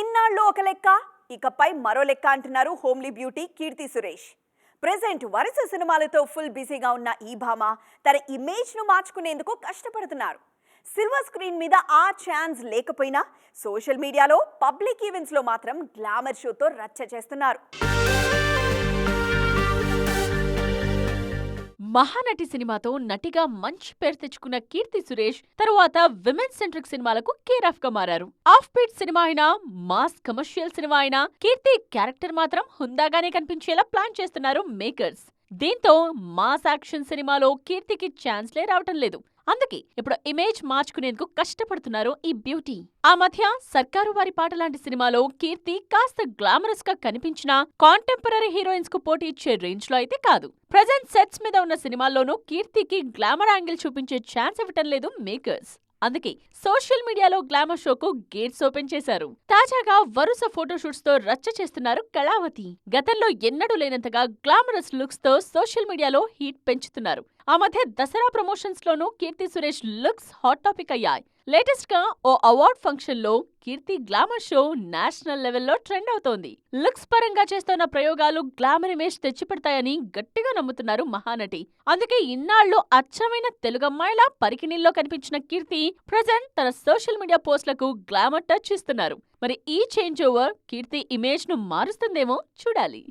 ఇన్నాళ్ళు ఒక లెక్క? ఇకపై మరో లెక్క అంటున్నారు homely beauty Keerthy Suresh. Present వరుస సినిమాలతో ఫుల్ బిజీగా ఉన్న ఈ భామ తన ఇమేజ్ను మార్చుకునేందుకు కష్టపడుతున్నారు. సిల్వర్ స్క్రీన్ మీద ఆ ఛాన్స్ లేకపోయినా సోషల్ మీడియాలో పబ్లిక్ ఈవెంట్స్లో మాత్రం గ్లామర్ షోతో రచ్చ చేస్తున్నారు. మహానటి సినిమాతో నటిగా మంచి పేరు తెచ్చుకున్న కీర్తి సురేష్ తరువాత విమెన్ సెంట్రిక్ సినిమాలకు కేరాఫ్గా మారారు. ఆఫ్ బీట్ సినిమా అయినా మాస్ కమర్షియల్ సినిమా అయినా కీర్తి క్యారెక్టర్ మాత్రం హుందాగానే కనిపించేలా ప్లాన్ చేస్తున్నారు మేకర్స్. దీంతో మాస్ యాక్షన్ సినిమాలో కీర్తికి ఛాన్స్లే రావటం లేదు. అందుకే ఇప్పుడు ఇమేజ్ మార్చుకునేందుకు కష్టపడుతున్నారు ఈ బ్యూటీ. ఆ మధ్య సర్కారు వారి పాట లాంటి సినిమాలో కీర్తి కాస్త గ్లామరస్గా కనిపించినా కాంటెంపరీ హీరోయిన్స్కు పోటీ ఇచ్చే రేంజ్లో అయితే కాదు. ప్రజెంట్ సెట్స్ మీద ఉన్న సినిమాల్లోనూ కీర్తికి గ్లామర్ యాంగిల్ చూపించే ఛాన్స్ ఇవ్వటం లేదు మేకర్స్. అందుకే సోషల్ మీడియాలో గ్లామర్ షోకు గేట్స్ ఓపెన్ చేశారు. తాజాగా వరుస ఫోటోషూట్స్తో రచ్చ చేస్తున్నారు కళావతి. గతంలో ఎన్నడూ లేనంతగా గ్లామరస్ లుక్స్తో సోషల్ మీడియాలో హీట్ పెంచుతున్నారు. ఆ మధ్య దసరా ప్రమోషన్స్ లోనూ Keerthy Suresh looks hot topic అయ్యాయి. లేటెస్ట్గా ఓ అవార్డ్ ఫంక్షన్లో కీర్తి గ్లామర్ షో నేషనల్ లెవెల్లో ట్రెండ్ అవుతోంది. లుక్స్ పరంగా చేస్తున్న ప్రయోగాలు గ్లామర్ ఇమేజ్ తెచ్చిపెడతాయని గట్టిగా నమ్ముతున్నారు మహానటి. అందుకే ఇన్నాళ్ళు అచ్చమైన తెలుగమ్మాయిలా పరికిణీల్లో కనిపించిన కీర్తి ప్రజెంట్ తన సోషల్ మీడియా పోస్ట్లకు గ్లామర్ టచ్ ఇస్తున్నారు మరి ఈ చేంజ్ ఓవర్ కీర్తి ఇమేజ్ను మారుస్తుందేమో చూడాలి.